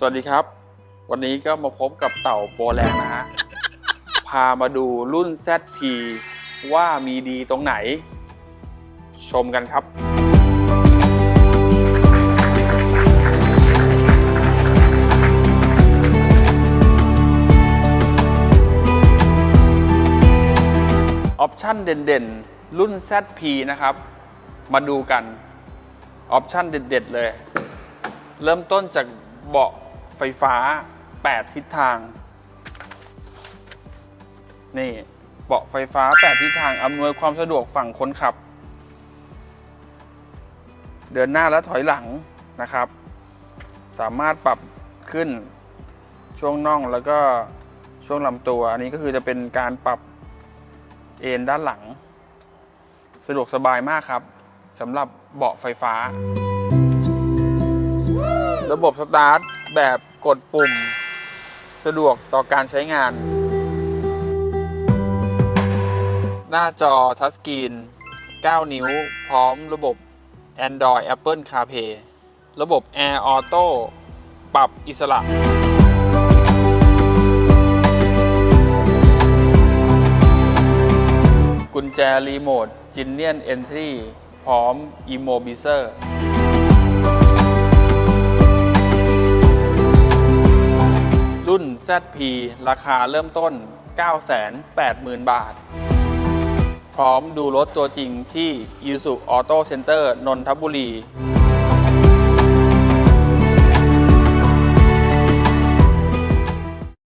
สวัสดีครับ วันนี้ก็มาพบกับเต่าโปรแรงนะฮะ พามาดูรุ่น ZP ว่ามีดีตรงไหน ชมกันครับ ออปชั่นเด่นๆ รุ่น ZP นะครับ มาดูกัน ออปชั่นเด็ดๆเลย เริ่มต้นจากเบาะ ไฟฟ้า 8 ทิศทาง นี่เบาะไฟฟ้า 8 ทิศทางอำนวยความสะดวกฝั่งคนขับ เดินหน้าและถอยหลังนะครับ สามารถปรับขึ้นช่วงน่องแล้วก็ช่วงลำตัว อันนี้ก็คือจะเป็นการปรับเอนด้านหลัง สะดวกสบายมากครับสำหรับเบาะไฟฟ้า ระบบสตาร์ทแบบกดปุ่ม สะดวกต่อการใช้งาน หน้าจอทัชสกรีน 9 นิ้ว พร้อมระบบ Android Apple CarPlay ระบบ Air Auto ปรับอิสระ กุญแจรีโมทจินเนียนเอนทรีพร้อม Immobilizer รุ่น ZP ราคาเริ่มต้น 980,000 บาท พร้อมดูรถตัวจริงที่ i s u Auto Center นนทบุรี